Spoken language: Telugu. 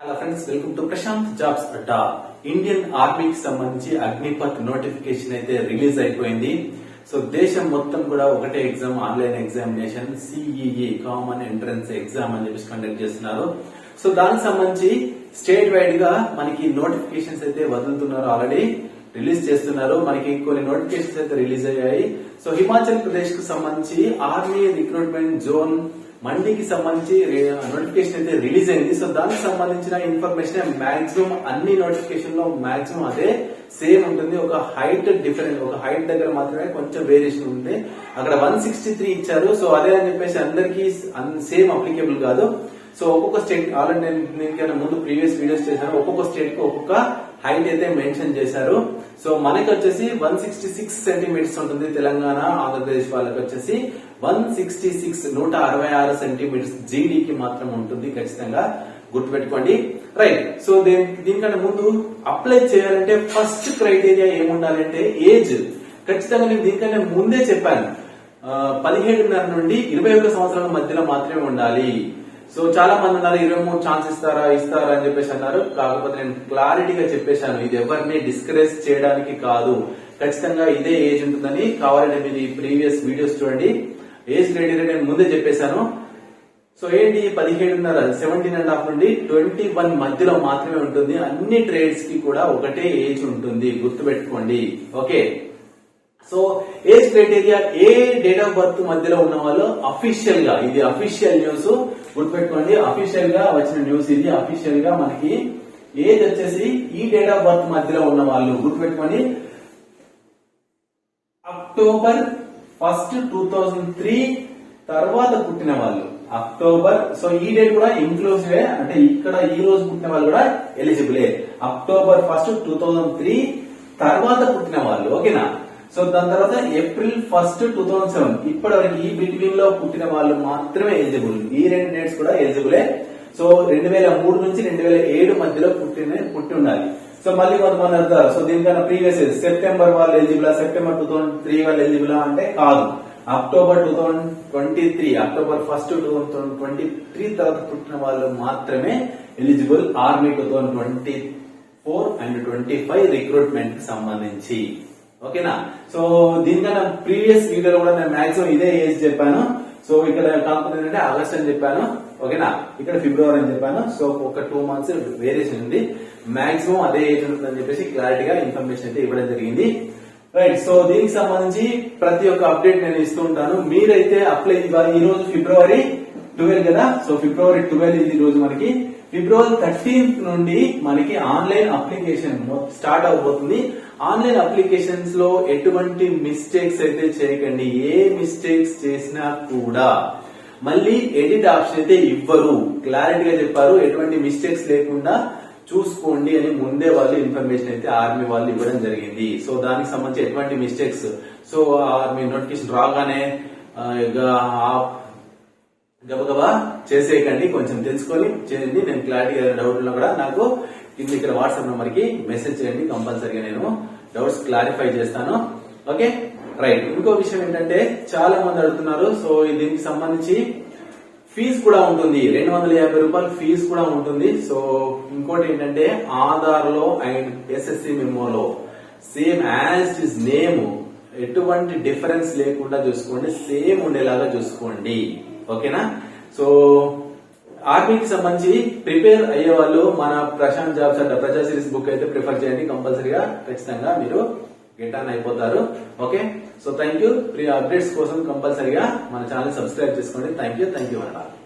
Hello friends welcome to Prashanth jobs Adda Indian ఆర్మీకి సంబంధించి అగ్నిపత్ నోటిఫికేషన్ అయితే రిలీజ్ అయిపోయింది. సో దేశం మొత్తం కూడా ఒకటే exam online examination CEE common entrance exam అని చెప్పేసి కండక్ట్ చేస్తున్నారు. సో దానికి సంబంధించి స్టేట్ వైడ్గా మనకి నోటిఫికేషన్స్ అయితే వదులుతున్నారు ఆల్రెడీ రిలీజ్ చేస్తున్నారు. మనకి కొన్ని నోటిఫికేషన్స్ అయితే రిలీజ్ అయ్యాయి. సో హిమాచల్ ప్రదేశ్కు సంబంధించి ఆర్మీ రిక్రూట్మెంట్ జోన్ మండీకి సంబంధించి నోటిఫికేషన్ అయితే రిలీజ్ అయింది. సో దానికి సంబంధించిన ఇన్ఫర్మేషన్ మాక్సిమం అన్ని నోటిఫికేషన్లో మాక్సిమం అదే సేమ్ ఉంటుంది. ఒక హైట్ డిఫరెంట్ ఒక హైట్ దగ్గర మాత్రమే కొంచెం వేరియేషన్ ఉంది. అక్కడ వన్ సిక్స్టీ త్రీ ఇచ్చారు. సో అదే అని చెప్పేసి అందరికి సేమ్ అప్లికేబుల్ కాదు. సో ఒక్కొక్క స్టేట్ ఆల్రెడీ నేను దీనికైనా ముందు ప్రీవియస్ వీడియోస్ చేశాను. ఒక్కొక్క స్టేట్కు ఒక్కొక్క హైట్ అయితే మెన్షన్ చేశారు. సో మనకి వచ్చేసి వన్ సిక్స్టీ సిక్స్ సెంటీమీటర్స్ ఉంటుంది తెలంగాణ ఆంధ్రప్రదేశ్ వాళ్ళకి వచ్చేసి వన్ సిక్స్టీ సిక్స్ నూట అరవై ఆరు సెంటీమీటర్స్ జీడీకి మాత్రం ఉంటుంది ఖచ్చితంగా గుర్తుపెట్టుకోండి. రైట్ సో దీనికంటే ముందు అప్లై చేయాలంటే ఫస్ట్ క్రైటీరియా ఏముండాలంటే ఏజ్ ఖచ్చితంగా నేను దీనికంటే ముందే చెప్పాను. పదిహేడున్నర నుండి ఇరవై ఒక సంవత్సరాల మధ్యలో మాత్రమే ఉండాలి. సో చాలా మంది అన్నారు ఇరవై మూడు ఛాన్స్ ఇస్తారా ఇస్తారా అని చెప్పేసి అన్నారు. కాకపోతే నేను క్లారిటీగా చెప్పేశాను ఇది ఎవరిని డిస్కరేజ్ చేయడానికి కాదు. ఖచ్చితంగా ఇదే ఏజ్ ఉంటుందని కావాలంటే మీరు ఈ ప్రీవియస్ వీడియోస్ చూడండి. ఏజ్ క్రైటీరియా నేను ముందే చెప్పేశాను. సో ఏంటి పదిహేడున్నర సెవెంటీన్ అండ్ హాఫ్ నుండి ట్వంటీ వన్ మధ్యలో మాత్రమే ఉంటుంది. అన్ని ట్రేడ్స్కి కూడా ఒకటే ఏజ్ ఉంటుంది. గుర్తుపెట్టుకోండి. ఓకే సో ఏజ్ క్రైటీరియా ఏ డేట్ ఆఫ్ బర్త్ మధ్యలో ఉన్న వాళ్ళు అఫీషియల్గా ఇది అఫీషియల్ న్యూస్ గుర్తుపెట్టుకోండి అఫీషియల్గా వచ్చిన న్యూస్ ఇది అఫీషియల్గా మనకి ఏజ్ వచ్చేసి ఈ డేట్ ఆఫ్ బర్త్ మధ్యలో ఉన్న వాళ్ళు గుర్తుపెట్టుకోండి. October first two thousand three తర్వాత పుట్టిన వాళ్ళు. అక్టోబర్ సో ఈ డేట్ కూడా ఇంక్లూసివ్ అంటే ఇక్కడ ఈ రోజు పుట్టిన వాళ్ళు కూడా ఎలిజిబులే October first two thousand three తర్వాత పుట్టిన వాళ్ళు ఓకేనా? సో దాని తర్వాత April first two thousand seven. ఇప్పటి వరకు ఈ బిట్వీన్లో పుట్టిన వాళ్ళు మాత్రమే ఎలిజిబుల్ ఈ రెండు డేట్స్ కూడా ఎలిజిబులే సో రెండు వేల మూడు నుంచి రెండు వేల ఏడు మధ్యలో పుట్టిన పుట్టి ఉండాలి. సో మళ్ళీ కొంతమంది అంటారు సో దీనికన్నా ప్రీవియస్ సెప్టెంబర్ వాళ్ళు ఎలిజిబులా సెప్టెంబర్ టూ థౌసండ్ త్రీ వాళ్ళు ఎలిజిబులా అంటే కాదు. October two thousand twenty three October first two thousand twenty three తర్వాత పుట్టిన వాళ్ళు మాత్రమే eligible army two thousand twenty four and twenty five రిక్రూట్మెంట్కి సంబంధించి. ఓకేనా? సో దీనికన్నా ప్రీవియస్ వీడియోలో కూడా నేను మాక్సిమం ఇదే ఏజ్ చెప్పాను. సో ఇక్కడ కాకపోతే ఏంటంటే ఆగస్ట్ అని చెప్పాను. ఓకేనా? ఇక్కడ ఫిబ్రవరి అని చెప్పాను. సో ఒక టూ మంత్స్ వేరియేషన్ ఉంది. మాక్సిమం అదే ఏజ్ ఉంటుందని చెప్పేసి క్లారిటీగా ఇన్ఫర్మేషన్ అయితే ఇవ్వడం జరిగింది. రైట్ సో దీనికి సంబంధించి ప్రతి ఒక్క అప్డేట్ నేను ఇస్తూ ఉంటాను. మీరైతే అప్లై ఈ రోజు ఫిబ్రవరి ట్వెల్వ్ కదా? సో ఫిబ్రవరి ట్వెల్వ్ ఇది రోజు మనకి. ఫిబ్రవరి థర్టీన్త్ నుండి మనకి ఆన్లైన్ అప్లికేషన్ స్టార్ట్ అవబోతుంది. ఆన్లైన్ అప్లికేషన్స్లో ఎటువంటి మిస్టేక్స్ అయితే చేయకండి. ఏ మిస్టేక్స్ చేసినా కూడా. మళ్ళీ ఎడిట్ ఆప్షన్ అయితే ఇవ్వరు. క్లారిటీగా చెప్పారు ఎటువంటి మిస్టేక్స్ లేకుండా చూసుకోండి అని ముందే వాళ్ళు ఇన్ఫర్మేషన్ అయితే ఆర్మీ వాళ్ళు ఇవ్వడం జరిగింది. సో దానికి సంబంధించి ఎటువంటి మిస్టేక్స్? సో ఆర్మీ నోటిఫికేషన్ రాగానే ఇక గబగబా చేసేయకండి కొంచెం తెలుసుకొని చేయండి. నేను క్లారిటీ డౌట్ ఉన్నా కూడా నాకు కింద ఇక్కడ వాట్సాప్ నెంబర్కి మెసేజ్ చేయండి కంపల్సరీగా నేను. డౌట్స్ క్లారిఫై చేస్తాను. ఓకే రైట్ ఇంకో విషయం ఏంటంటే చాలా మంది అడుగుతున్నారు. సో దీనికి సంబంధించి ఫీజు కూడా ఉంటుంది. రెండు వందల యాభై రూపాయలు ఫీజు కూడా ఉంటుంది. సో ఇంకోటి ఏంటంటే ఆధార్లో అండ్ ఎస్ఎస్సి మెమోలో సేమ్ యాజ్ ఇస్ నేమ్ ఎటువంటి డిఫరెన్స్ లేకుండా చూసుకోండి. సేమ్ ఉండేలాగా చూసుకోండి. ఓకేనా? సో ఆర్మీకి సంబంధించి ప్రిపేర్ అయ్యే వాళ్ళు మన Prashant jobs and Praja series book అయితే ప్రిఫర్ చేయండి కంపల్సరీగా ఖచ్చితంగా మీరు గెట్ ఆన్ అయిపోతారు. Okay? So thank you free updates కోసం కంపల్సరీగా మన ఛానల్ సబ్స్క్రైబ్ చేసుకోండి. థ్యాంక్ యూ థ్యాంక్ యూ అన్నారు